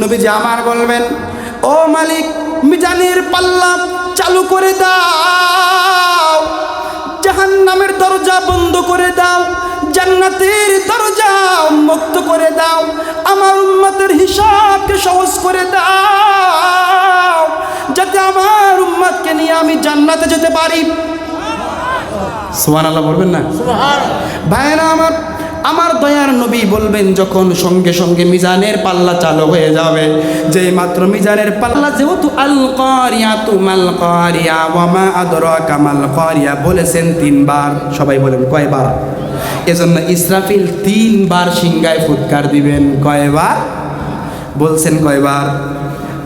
নবীজি আমার বলবেন ও মালিক মিজানের পাল্লা চালু করে দাও জাহান্নামের দরজা বন্ধ করে দাও জান্নাতের দরজা মুক্ত করে দাও আমার উম্মতের হিসাবকে সহজ করে দাও যাতে আমার উম্মতকে নিয়ে আমি জান্নাতে যেতে পারি। সুবহানাল্লাহ বলবেন না? ভাইরা আমার আমার দয়ার নবী বলবেন যখন সঙ্গে সঙ্গে মিজানের পাল্লা চালু হয়ে যাবে। যে মাত্র মিজানের পাল্লা যেহেতু আল কারিয়া তুমাল কারিয়া ওয়ামা আদরাকা মাল কারিয়া বলেছেন তিনবার। সবাই বলেন কয়বার? এজন্য ইসরাফিল তিনবার সিংগায় ফুৎকার দিবেন। কয়বার? বলছেন কয়বার?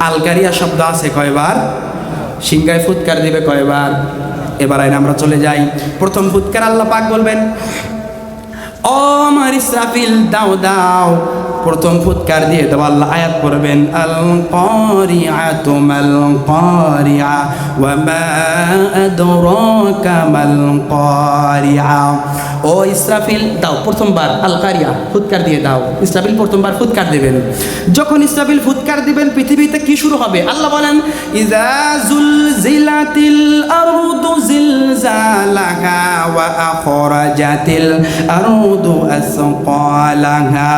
আলকারিয়া শব্দ আছে কয়বার? সিংগায় ফুৎকার দিবে কয়বার? এবার আইন আমরা চলে যাই। প্রথম ফুৎকার আল্লাহ পাক বলবেন ইসরাফিল, দাও দাও। প্রথম ফুৎকার দিয়ে দেবো আল্লাহ আয়াত পড়বেন আল কারিআতু মাল কারিআ ওয়া মা আদরাকা মাল কারিআ ও ইসরাফিল, দাও, প্রথমবার আল কারিয়া ফুৎকার দিয়ে দাও। ইসরাফিল প্রথমবার ফুৎকার দিবেন। যখন ইসরাফিল ফুৎকার দিবেন, পৃথিবীতে কি শুরু হবে? আল্লাহ বলেন ইজা জুলজিলাতিল আরদু জিলজালাহা। আখরাজাতিল আরদু আসকালাহা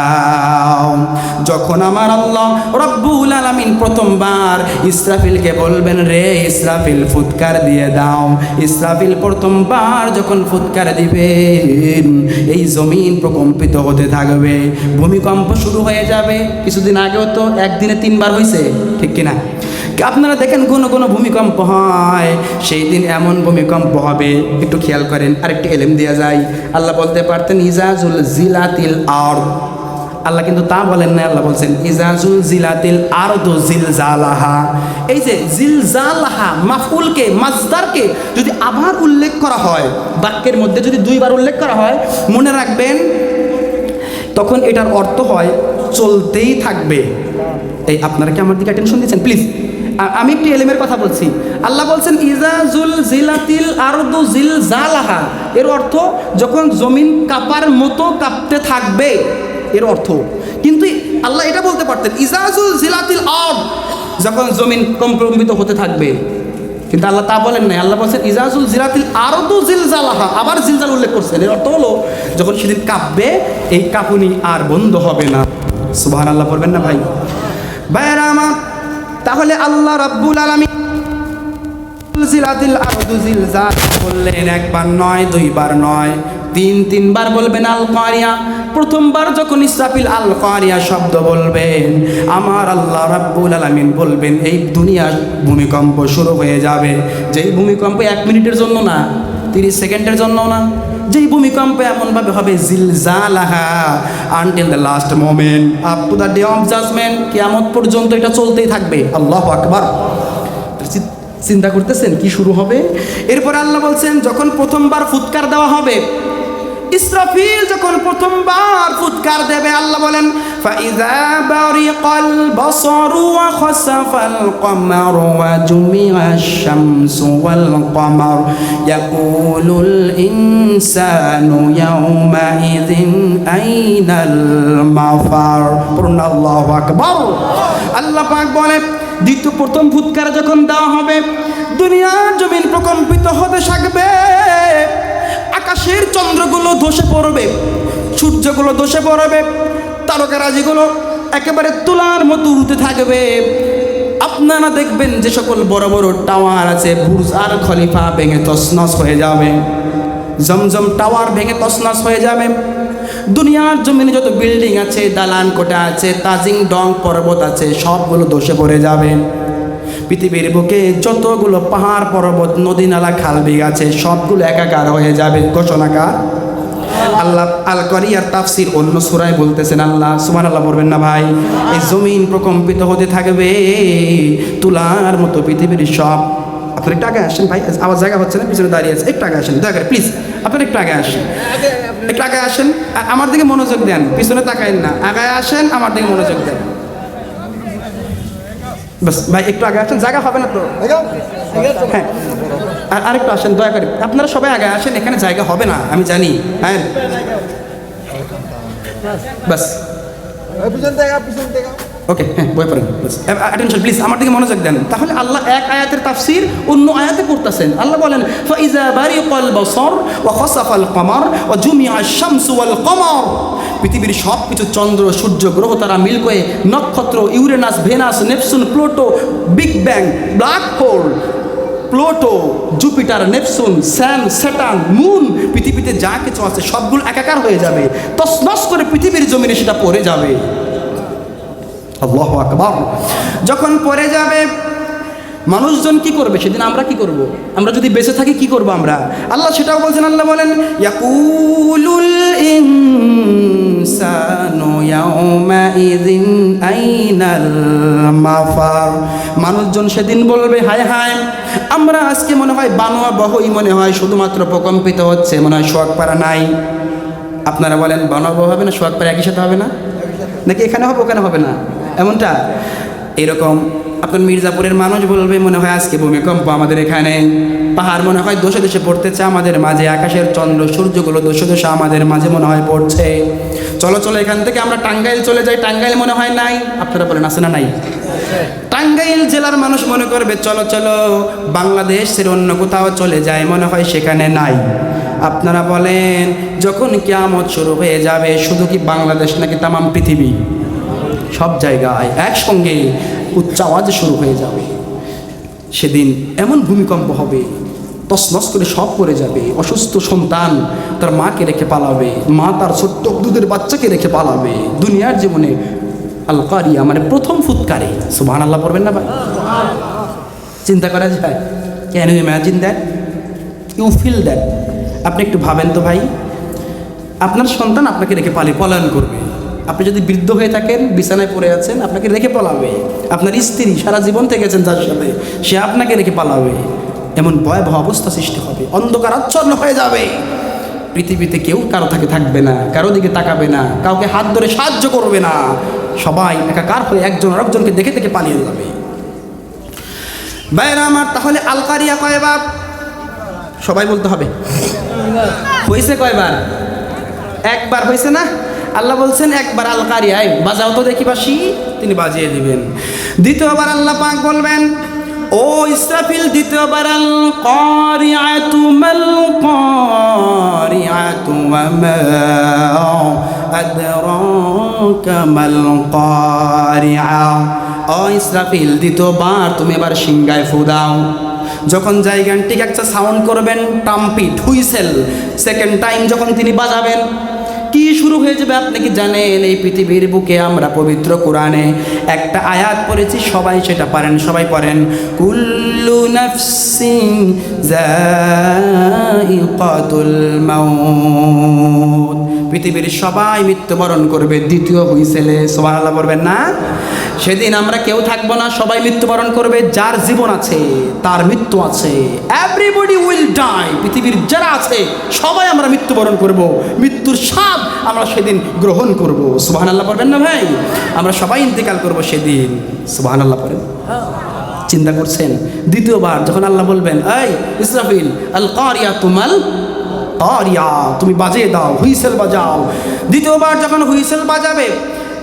যখন আমার আল্লাহ রব্বুল আলামিন প্রথমবার ইসরাফিলকে বলবেন, রে ইসরাফিল, ফুৎকার দিয়ে দাও। ইসরাফিল প্রথমবার যখন ফুৎকার দিবেন, এই জমিন প্রকম্পিত হতে থাকবে, ভূমিকম্প শুরু হয়ে যাবে। কিছুদিন আগেও তো একদিনে তিনবার হয়েছে ঠিক কিনা? আপনারা দেখেন কোনো কোনো ভূমিকম্প হয়, সেই দিন এমন ভূমিকম্প হবে। একটু খেয়াল করেন, আরেকটু এলেম দেওয়া যায়। আল্লাহ বলতে পারতেন, ইজাজুল জিলাতিল আর আল্লাহ কিন্তু তা বলেন না আল্লাহ বলছেন, ইজাজুল জিলাতিল আর আরদু জিলজালাহা। এই যে জিলজালাহা মাফুলকে মাজদারকে যদি আবার উল্লেখ করা হয়, বাক্যের মধ্যে যদি দুইবার উল্লেখ করা হয়, মনে রাখবেন, তখন এটার অর্থ হয়, চলতেই থাকবে। এই আপনারা কি আমার দিকে অ্যাটেনশন দিচ্ছেন? প্লিজ আমি একটি এলেমের কথা বলছি। আল্লাহ বলছেন ইজাজুল জিলাতিল আরদু জিল জালাহা। এর অর্থ, যখন জমিন কাপার মতো কাঁপতে থাকবে, এর অর্থ। কিন্তু আল্লাহ এটা বলতে পারতেন ইজাজুল জিলাতিল আরদ। যখন জমিন কম্প্রমিত হতে থাকবে। কিন্তু আল্লাহ তা বলেন নাই। আল্লাহ বলছেন ইজাজুল জিলাতিল আরদু জিলজালাহা আবার জিলজাল উল্লেখ করছেন। এর অর্থ হলো, যখন সেদিন কাঁপবে, এই কাঁপুনি আর বন্ধ হবে না। সুবহান আল্লাহ পড়বেন না ভাই। ভাইয়েরা আমার তাহলে আল্লাহ রাব্বুল জিলজাল বললেন, একবার নয়, দুইবার নয়, তিন, তিনবার বলবেন আল কারিয়া প্রথমবার যখন ইসরাফিল আল কারিয়া শব্দ বলবেন, আমার আল্লাহ রাব্বুল আলামিন বলবেন, এই দুনিয়া ভূমিকম্প শুরু হয়ে যাবে। যেই ভূমিকম্প এক মিনিটের জন্য না, তিরিশ সেকেন্ডের জন্য না। যেই ভূমিকম্প এমনভাবে হবে জিলজালাহা until the last moment up to the day of judgment কেয়ামত পর্যন্ত এটা চলতেই থাকবে। আল্লাহ আকবার। চিন্তা করতেছেন, কি শুরু হবে? এরপর আল্লাহ বলছেন, যখন প্রথমবার ফুৎকার দেওয়া হবে ইসরাফিল যখন প্রথমবার ফুৎকার দেবে, আল্লাহ বলেন খাসাফাল কমারু ওয়া জুমিআশ শামসু ওয়াল কমার। ইয়াকুলুল ইনসানু ইয়াউমা ইযিন আইনাল মাফার। পূর্ণ আল্লাহু আকবার। আল্লাহ পাক বলে, দ্বিতীয় প্রথম ফুৎকার যখন দেওয়া হবে, দুনিয়ার জমিন প্রকম্পিত হতে থাকবে। আকাশের চন্দ্রগুলো ধসে পড়বে, সূর্যগুলো ধসে পড়বে, তারকারাজিগুলো একেবারে তুলার মতো উড়তে থাকবে। আপনারা দেখবেন যে সকল বড় বড় টাওয়ার আছে বুর্জ আর খলিফা ভেঙে তসনস হয়ে যাবে। জমজম টাওয়ার ভেঙে তসনস হয়ে যাবে। দুনিয়ার জমিনে যত বিল্ডিং আছে দালান কোটা আছে, তাজিং ডং পর্বত আছে, সবগুলো ধসে পড়ে যাবে। পৃথিবীর বুকে যতগুলো পাহাড়, পর্বত, নদী, নালা, খাল আছে, সবগুলো একাকার হয়ে যাবে। ঘোষণাকার আল্লাহ আল করিয়ার তাফসির অন্য সুরায় বলতেছেন, আল্লাহ সুমান আল্লাহ বলবেন না ভাই, এই জমিন প্রকম্পিত হতে থাকবে, তুলার মতো পৃথিবীর সব। আপনার একটু আগে আসেন ভাই আমার জায়গা হচ্ছে না, পিছনে দাঁড়িয়ে আছে। একটু আগে আসেন, দয়া করে প্লিজ আপনার একটু আগে আসেন। একটু আগে আসেন আমার দিকে মনোযোগ দেন, পিছনে তাকায়েন না। আগে আসেন, আমার দিকে মনোযোগ দেন। বাস ভাই একটু আগে আসেন জায়গা হবে না তো হ্যাঁ। আর আরেকটু আসেন দয়া করে। আপনারা সবাই আগে আসেন এখানে জায়গা হবে না আমি জানি। হ্যাঁ। বাস। পিছন থেকে পিছন থেকে ওকে হ্যাঁ বই পড়েন প্লিজ আমার দিকে মনোযোগ দেন। তাহলে আল্লাহ এক আয়াতের তাফসির অন্য আয়াতে করতেছেন আল্লাহ বলেন কমর শামসু ওয়াল কমর। পৃথিবীর সব কিছু চন্দ্র, সূর্য, গ্রহ তারা মিল্কওয়ে নক্ষত্র, Uranus, Venus Neptune Pluto, big bang, black hole, Pluto, Jupiter Neptune sun Saturn moon, পৃথিবীতে যা কিছু আছে সবগুলো একাকার হয়ে যাবে। তসনস করে পৃথিবীর জমিনে সেটা পড়ে যাবে। আল্লাহ আকবার। যখন পড়ে যাবে, মানুষজন কি করবে সেদিন? আমরা কি করব? আমরা যদি বেঁচে থাকি, কি করব আমরা? আল্লাহ সেটাও বলছেন, আল্লাহ বলেন, ইয়াকুলুল ইনসানু ইয়াউমাইযিন আইনাল মাফার। মানুষজন সেদিন বলবে, হায় হায়, আমরা আজকে মনে হয় বানোয়া বহই মনে হয় শুধুমাত্র প্রকম্পিত হচ্ছে, মনে হয় শোয়াক পারা নাই। আপনারা বলেন বানোয়া বহ হবে না, শোয়াক পারা একই সাথে হবে না? নাকি এখানে হবে, ওখানে হবে না? এমনটা? এরকম। আপনার মির্জাপুরের মানুষ বলবে, মনে হয় আজকে ভূমিকম্প আমাদের এখানে। পাহাড় মনে হয় দোষে দোষে পড়তেছে, আমাদের মাঝে আকাশের চন্দ্র, সূর্যগুলো দোষে দোষে আমাদের মাঝে মনে হয় পড়ছে। চলো চলো, এখান থেকে আমরা টাঙ্গাইল চলে যাই। টাঙ্গাইল মনে হয় নাই। আপনারা বলেন, আছে না নাই? টাঙ্গাইল জেলার মানুষ মনে করবে, চলো চলো, বাংলাদেশের অন্য কোথাও চলে যায়, মনে হয় সেখানে নাই। আপনারা বলেন, যখন কিয়ামত শুরু হয়ে যাবে, শুধু কি বাংলাদেশ নাকি তামাম পৃথিবী? সব জায়গায় একসঙ্গে উচ্চ আওয়াজ শুরু হয়ে যাবে। সেদিন এমন ভূমিকম্প হবে তসনস করে সব পড়ে যাবে। অসুস্থ সন্তান তার মাকে রেখে পালাবে, মা তার ছোট্ট দুধের বাচ্চাকে রেখে পালাবে। দুনিয়ার জীবনে আলকারিয়া মানে প্রথম ফুৎকারে। সুবাহ আল্লাহ পড়বেন না ভাই? চিন্তা করা যায়? Can you imagine that you feel that আপনি একটু ভাবেন তো ভাই। আপনার সন্তান আপনাকে রেখে পালি পলায়ন করবে। আপনি যদি বৃদ্ধ হয়ে থাকেন, বিছানায় পড়ে আছেন, আপনাকে রেখে পালাবে। আপনার স্ত্রী সারা জীবন থেকেছেন যার সাথে, সে আপনাকে রেখে পালাবে। এমন ভয়াবহ অবস্থা সৃষ্টি হবে। অন্ধকার আচ্ছন্ন হয়ে যাবে। পৃথিবীতে কেউ কারও থাকে থাকবে না, কারও দিকে তাকাবে না, কাউকে হাত ধরে সাহায্য করবে না। সবাই একাকার হয়ে একজন আরেকজনকে দেখে দেখে পালিয়ে যাবে। বাইরা আমার, তাহলে আলকারিয়া কয়বার? সবাই বলতে হবে। হয়েছে কয়বার? একবার হয়েছে না? আল্লাহ বলছেন, একবার আল কারিয়ায় বাজাও তো দেখি বাসি। তিনি বাজিয়ে দিবেন। দ্বিতীয়বার আল্লাহ পাক বলবেন, ও ইসরাফিল, দ্বিতীয়বার আল কারিয়াতু মাল কারিয়াতু ওয়া মা আদরাকা মাল কারিয়া ও ইসরাফিল, দ্বিতীয়বার তুমি এবার সিংগায় ফু দাও। যখন জায়গানটিক একটা সাউন্ড করবেন টাম্পিট হুইসেল, সেকেন্ড টাইম যখন তিনি বাজাবেন কি শুরু হয়ে যাবে আপনি কি জানেন? এই পৃথিবীর বুকে আমরা পবিত্র কোরআনে একটা আয়াত পড়েছি, সবাই সেটা পারেন, সবাই পড়েন। কুল্লু নাফসিন যায়িকাতুল মাউত। পৃথিবীর সবাই মৃত্যুবরণ করবে। দ্বিতীয় হুইসেলে সবাই আল্লাহ বলবেন না? সেদিন আমরা কেউ থাকব না, সবাই মৃত্যুবরণ করবে। যার জীবন আছে, তার মৃত্যু আছে। এভরিবডি উইল ডাই পৃথিবীর যারা আছে, সবাই আমরা মৃত্যুবরণ করব। মৃত্যুর স্বাদ আমরা সেদিন গ্রহণ করব। সুবাহান আল্লাহ পড়বেন না ভাই? আমরা সবাই ইন্তেকাল করব সেদিন। সুবাহান আল্লাহ পড়েন চিন্তা করছেন? দ্বিতীয়বার যখন আল্লাহ বলবেন, এই ইসরাফিল আল কারিয়া তুমাল কারিয়া তুমি বাজিয়ে দাও, হুইসেল বাজাও। দ্বিতীয়বার যখন হুইসেল বাজাবে,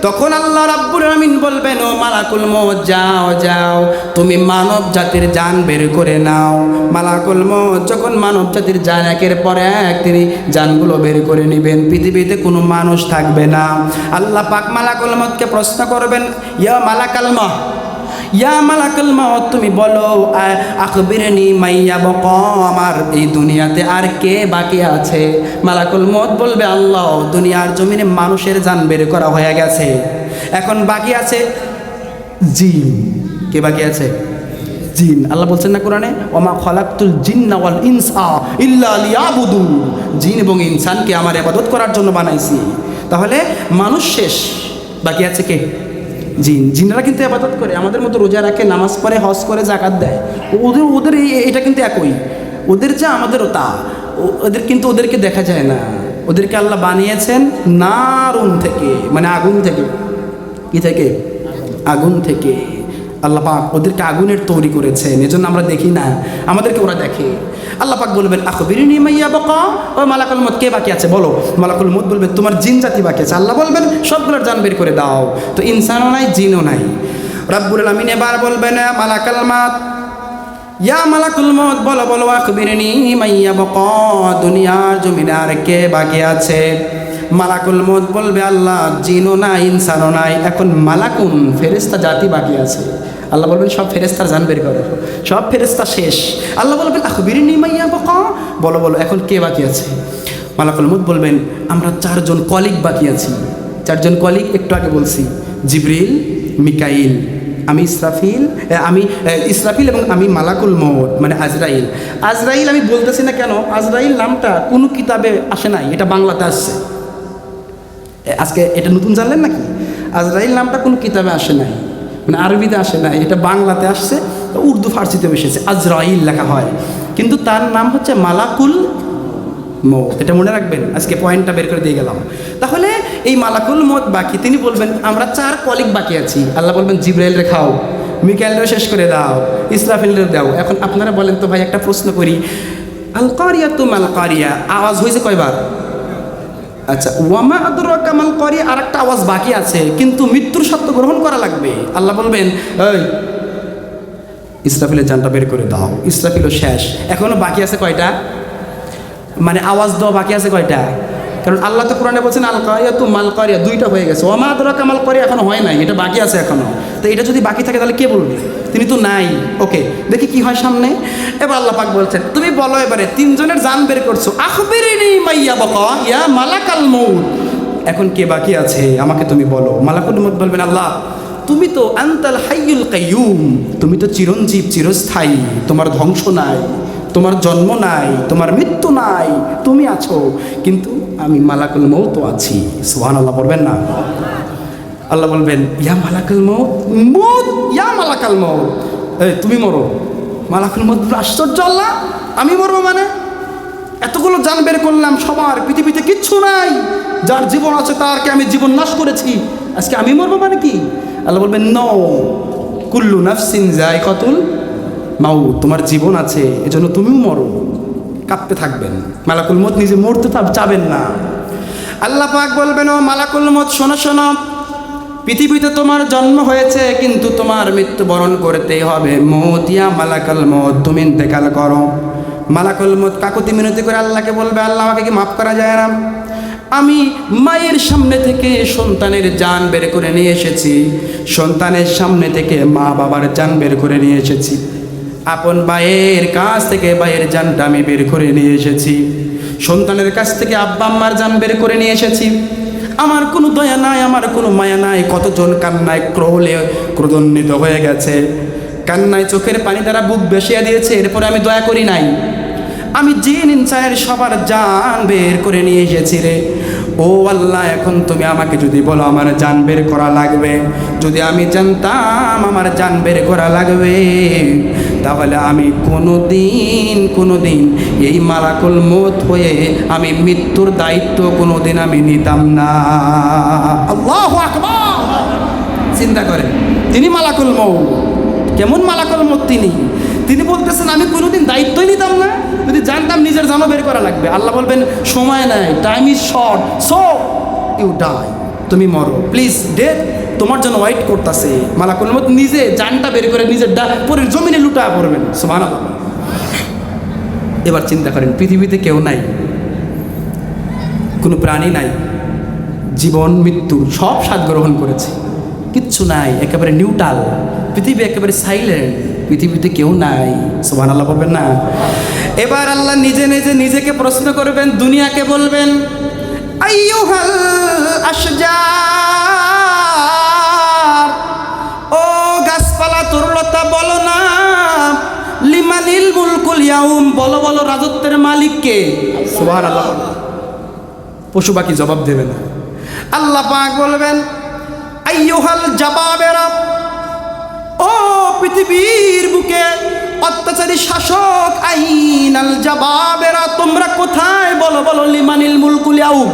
তখন আল্লাহ রাব্বুল আমিন বলবেন, ও মালাকুল মৌত যাও যাও, তুমি মানব জাতির জান বের করে নাও। মালাকুল মৌত যখন মানব জাতির জান একের পর এক, তিনি জানগুলো বের করে নেবেন। পৃথিবীতে কোনো মানুষ থাকবে না। আল্লাহ পাক মালাকুল মতকে প্রশ্ন করবেন, ইয়া মালাকাল মহ ইয়া মালাকুল মাউত, তুমি বলো আখবিরনি মাইয়া বক, আমার এই দুনিয়াতে আর কে বাকি আছে? মালাকুল মত বলবে, আল্লাহ, দুনিয়ার জমিনে মানুষের জান বের করা হয়ে গেছে। এখন বাকি আছে জিন। কে বাকি আছে? জিন। আল্লাহ বলছেন না কোরআনে, ওমা খলাকতুল জিন্না ওয়াল ইনসা ইল্লা লিয়াবুদুন জিন এবং ইনসানকে আমার ইবাদত করার জন্য বানাইছি। তাহলে মানুষ শেষ। বাকি আছে কে? জিন জিনরা কিন্তু আবাদত করে। আমাদের মতো রোজা রাখে, নামাজ পড়ে, হজ করে, জাকাত দেয়। ওদের ওদের এটা কিন্তু একই। ওদের যা, আমাদেরও তা। ওদের কিন্তু ওদেরকে দেখা যায় না। ওদেরকে আল্লাহ বানিয়েছেন নারুন থেকে মানে আগুন থেকে। কি থেকে? আগুন থেকে। আল্লাহ পাক ওদেরকে আগুনের তৈরি করেছেন, এজন্য আমরা দেখি না, আমাদেরকে ওরা দেখে। আল্লাহ পাক বলবেন, আখবিরিনি মাইয়া বকা ও মালাকুল মত কে বাকি আছে? বলো। মালাকুল মত বলবে, তোমার জিন জাতি বাকি আছে। আল্লাহ বলবেন, সবগুলোর জান বের করে দাও। তো ইনসানও নাই, জিনও নাই। রাব্বুল আমিন এবার বলবেন, মালাকাল মাত ইয়া মালাকুল মত বলো বলো, আখবিরনি মাইয়া বকা দুনিয়ার জমিনে আর কে বাকি আছে? মালাকুল মত বলবে, আল্লাহ, জিনও নাই, ইনসানও নাই। এখন মালাকুন ফেরেস্তা জাতি বাকি আছে। আল্লাহ বলবেন, সব ফেরেস্তার জান বের করো। সব ফেরেস্তা শেষ। আল্লাহ বলবেন, আখবিরনি মাইয়া বকা বলো বলো, এখন কে বাকি আছে? মালাকুল মুদ বলবেন, আমরা চারজন কলিগ বাকি আছি। চারজন কলিগ, একটু আগে বলছি, জিবরিল, মিকাইল, আমি ইসরাফিল আমি ইসরাফিল এবং আমি মালাকুল মৌত মানে আজরাইল। আজরাইল আমি বলতেছি না কেন, আজরাইল নামটা কোনো কিতাবে আসে নাই, এটা বাংলাতে আসছে। আজকে এটা নতুন জানলেন নাকি? আজরাইল নামটা কোনো কিতাবে আসে নাই। মানে আরবিতে আসে না, এটা বাংলাতে আসছে উর্দু ফার্সিতেও এসেছে আজরাইল লেখা হয়। কিন্তু তার নাম হচ্ছে মালাকুল মত এটা মনে রাখবেন, আজকে পয়েন্টটা বের করে দিয়ে গেলাম। তাহলে এই মালাকুল মত বাকি, তিনি বলবেন, আমরা চার কলিক বাকি আছি। আল্লাহ বলবেন জিব্রাইল রেখাও মিকাইলরে শেষ করে দাও ইসরাফিলের দাও। এখন আপনারা বলেন তো ভাই, একটা প্রশ্ন করি আল কারিয়া তুম আল কারিয়া আওয়াজ হয়েছে কয়বার? আচ্ছা ওয়ামা আদুর কামাল করি আর একটা আওয়াজ বাকি আছে, কিন্তু মৃত্যুর সত্য গ্রহণ করা লাগবে। আল্লাহ বলবেন, এই, ইসরাফিলের জানটা বের করে দাও, ইসরাফিলও শেষ। এখনও বাকি আছে কয়টা? মানে আওয়াজ দেওয়া বাকি আছে কয়টা? কারণ আল্লাহ তো কোরআনে বলছেন, আল কারিয়া তু মাল কারিয়া দুইটা হয়ে গেছে। ওমা আদরা কামাল করিয়া এখনও হয় নাই, এটা বাকি আছে এখনও। তো এটা যদি বাকি থাকে, তাহলে কে বলবে? তিনি তো নাই। ওকে, দেখি কি হয় সামনে। এবার আল্লাহ পাক বলছেন, তুমি বলো এবারে, তিনজনের জান বের করছ। মাইয়া ইয়া মালাকাল মউত। এখন কে বাকি আছে? আমাকে তুমি বলো। মালাকুল মউত বলবেন, আল্লাহ, তুমি তো আন্তাল হাইয়ুল কাইয়ুম। তুমি তো চিরঞ্জীব, চিরস্থায়ী। তোমার ধ্বংস নাই, তোমার জন্ম নাই, তোমার মৃত্যু নাই। তুমি আছো, কিন্তু আমি মালাকুল মৌত আছি। সুহান আল্লাহ বলবেন না? আল্লাহ বলবেন, ইয়া মালাকুল মৌত মৌত ইয়া মালাকাল মৌত এই, তুমি মরো। মালাকুল মৌত আশ্চর্য আল্লাহ, আমি মরবো মানে? এতগুলো জান বের করলাম সবার, পৃথিবীতে কিচ্ছু নাই। যার জীবন আছে তারকে আমি জীবন নাশ করেছি। আজকে আমি মরবো মানে কি? আল্লাহ বলবেন, ন, কুল্লু নাফসিন যায় কতুল মাউ তোমার জীবন আছে, এজন্য তুমিও মরো। কাঁপতে থাকবেন। মালাকুল মত নিজে মরতে চাবেন না। আল্লাহ পাক বলবেন, ও মালাকুল মত শোনো শোনো পৃথিবীতে তোমার জন্ম হয়েছে, কিন্তু তোমার মৃত্যুবরণ করতেই হবে। মতিয়া মালাকাল মত, তুমি ইন্তেকাল করো। মালাকুল মত কাকুতি মিনতি করে আল্লাহকে বলবে, আল্লাহ, আমাকে কি মাফ করা যায় না? আমি মায়ের সামনে থেকে সন্তানের জান বের করে নিয়ে এসেছি। সন্তানের সামনে থেকে মা বাবার জান বের করে নিয়ে এসেছি। আপন ভাইয়ের কাছ থেকে ভাইয়ের জানটা আমি বের করে নিয়ে এসেছি। সন্তানের কাছ থেকে আব্বা আম্মার জান বের করে নিয়ে এসেছি। আমার কোনো দয়া নাই, আমার কোনো মায়া নাই, কতজন কান্নায় ক্রোলে ক্রোধন্বিত হয়ে গেছে। কান্নায় চোখের পানি দ্বারা বুক বেসিয়ে দিয়েছে, এরপরে আমি দয়া করি নাই। আমি জিন ইনসানের সবার জান বের করে নিয়ে এসেছি রে। ও আল্লাহ, এখন তুমি আমাকে যদি বলো আমার জান বের করা লাগবে? যদি আমি জানতাম আমার জান বের করা লাগবে তাহলে আমি কোনো দিন কোনো দিন এই মালাকুল মত হয়ে আমি মৃত্যুর দায়িত্ব কোনো দিন আমি নিতাম না। চিন্তা করেন, তিনি মালাকুল মৌ কেমন মালাকুল মত তিনি? তিনি বলতেছেন, আমি কোনোদিন দায়িত্বই নিতাম না। যদি জানতাম নিজের জানো বের করা লাগবে। আল্লাহ বলবেন, সময় নাই time is short so you die তুমি মরো। প্লিজ ডেথ তোমার জন্য ওয়াইট করতেছে। মালাকুল মত নিজে জানটা বের করে নিজের ডা পরে জমিনে লুটা পড়বেন। সমান এবার চিন্তা করেন, পৃথিবীতে কেউ নাই, কোনো প্রাণী নাই, জীবন, মৃত্যু, সব স্বাদ গ্রহণ করেছে। কিচ্ছু নাই, একেবারে নিউট্রাল পৃথিবী একেবারে সাইলেন্ট পৃথিবীতে কেউ নাই। সোহান আল্লাহ বলবেন না। এবার আল্লাহ নিজে নিজে নিজেকে প্রশ্ন করবেন, দুনিয়াকে বলবেন আশজার গাছপালা বলো না। লিমানিল মুলকুল ইয়াউম বলো বলো রাজত্বের মালিককে সুবহান আল্লাহ পশু পাখি জবাব দেবে না। আল্লাহ পাক বলবেন আইয়ুহাল জাবাবেরা ও পৃথিবীর বুকে অত্যাচারী শাসক আইনাল জাবাবেরা তোমরা কোথায় বলো বলো লিমানিল মুলকুল ইয়াউম?